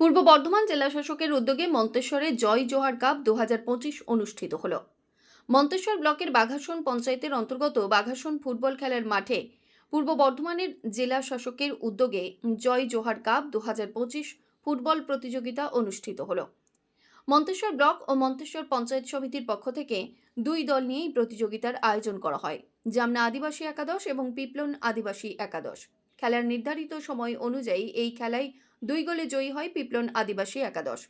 পূর্ব বর্ধমান জেলা শাসকের উদ্যোগে মন্তেশ্বরে জয় জোহার কাপ দু হাজার পঁচিশ অনুষ্ঠিত হল। মন্তেশ্বর ব্লকের বাঘাসন পঞ্চায়েতের অন্তর্গত বাঘাসন ফুটবল খেলার মাঠে পূর্ব বর্ধমানের জেলা শাসকের উদ্যোগে জয় জোহার কাপ দু হাজার পঁচিশ ফুটবল প্রতিযোগিতা অনুষ্ঠিত হল। মন্তেশ্বর ব্লক ও মন্তেশ্বর পঞ্চায়েত সমিতির পক্ষ থেকে দুই দল নিয়েই প্রতিযোগিতার আয়োজন করা হয়, জামনা আদিবাসী একাদশ এবং পিপলন আদিবাসী একাদশ। খেলার নির্ধারিত সময় অনুযায়ী এই খেলায় দুই গোলে জয়ী হয় পিপলন আদিবাসী একাদশ।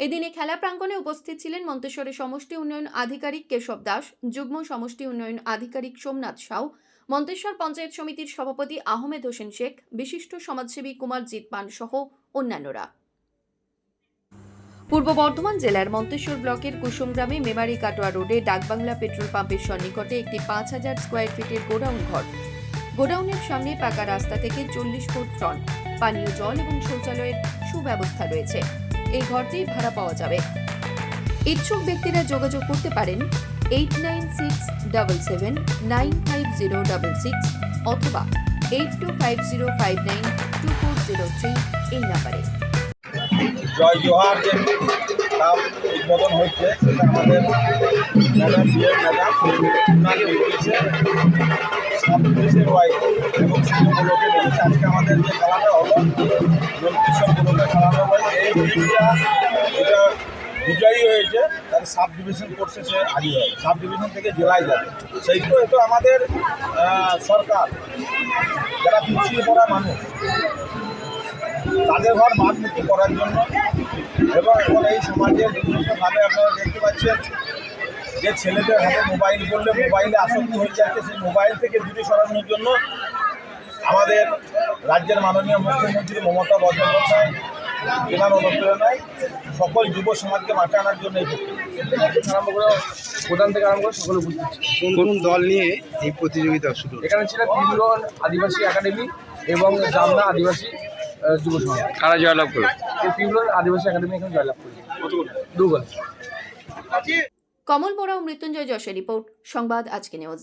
এদিনে খেলা প্রাঙ্গণে উপস্থিত ছিলেন মন্তেশ্বরের সমষ্টি উন্নয়ন আধিকারিক কেশব দাস, যুগ্ম সমষ্টি উন্নয়ন আধিকারিক সোমনাথ সাউ, মন্তেশ্বর পঞ্চায়েত সমিতির সভাপতি আহমেদ হোসেন শেখ, বিশিষ্ট সমাজসেবী কুমার জিৎ পান সহ অন্যান্যরা। পূর্ব বর্ধমান জেলার মন্তেশ্বর ব্লকের কুসুম গ্রামে মেমারি কাটোয়া রোডে ডাকবাংলা পেট্রোল পাম্পের সন্নিকটে একটি পাঁচ হাজার স্কোয়ার ফিটের গোডাউন ঘর গোডাউনের সামনে পাকা রাস্তা থেকে চল্লিশ ফুট ফ্রন্ট পানীয় জল এবং শৌচালয়ের সুব্যবস্থা রয়েছে। এই ঘরটি ভাড়া পাওয়া যাবে। ইচ্ছুক ব্যক্তিরা যোগাযোগ করতে পারেন eight nine six double seven nine five zero double six অথবা eight two five zero five nine two four zero three এই নাম্বারে। জয় জোহার। কাপ উদ্বোধন হচ্ছে, সেটা আমাদের ম্যাডাম বিয়ে ম্যাডাম ওয়াই এবং আজকে আমাদের যে খেলাটা হলো খেলানো হয়েছে এই টিমটা যেটা বিজয়ী হয়েছে, তার সাব ডিভিশন করছে সে হারিয়ে হয়। সাব ডিভিশন থেকে জেলায় যাবে। সেইগুলো তো আমাদের সরকার, যারা পিছিয়ে পড়া মানুষ, তাদের ঘর মাতমুক্তি করার জন্য এবং এখন এই সমাজের বিভিন্নভাবে আপনারা দেখতে পাচ্ছেন যে ছেলেদের হাতে মোবাইল করলে মোবাইলে আসক্তি হয়ে যাচ্ছে সেই মোবাইল থেকে দূরে সরানোর জন্য আমাদের রাজ্যের মাননীয় মুখ্যমন্ত্রী মমতা বন্দ্যোপাধ্যায় জেলার অনুপ্রেরণায় সকল যুব সমাজকে মাঠে আনার জন্য এই আরম্ভ করে প্রধান থেকে আরম্ভ করে সকলে উপস্থিত ছিল। কোন কোন দল নিয়ে এই প্রতিযোগিতা শুরু হলো? এখানে ছিল পিমলন আদিবাসী একাডেমি এবং জামনা আদিবাসী যুব সমাজ। কারা জয়লাভ করল আদিবাসী একাডেমি এখানে জয়লাভ করেছে। দু গোল কমল বোরা ও মৃত্যুঞ্জয় যশের রিপোর্ট। সংবাদ আজকে নিউজ।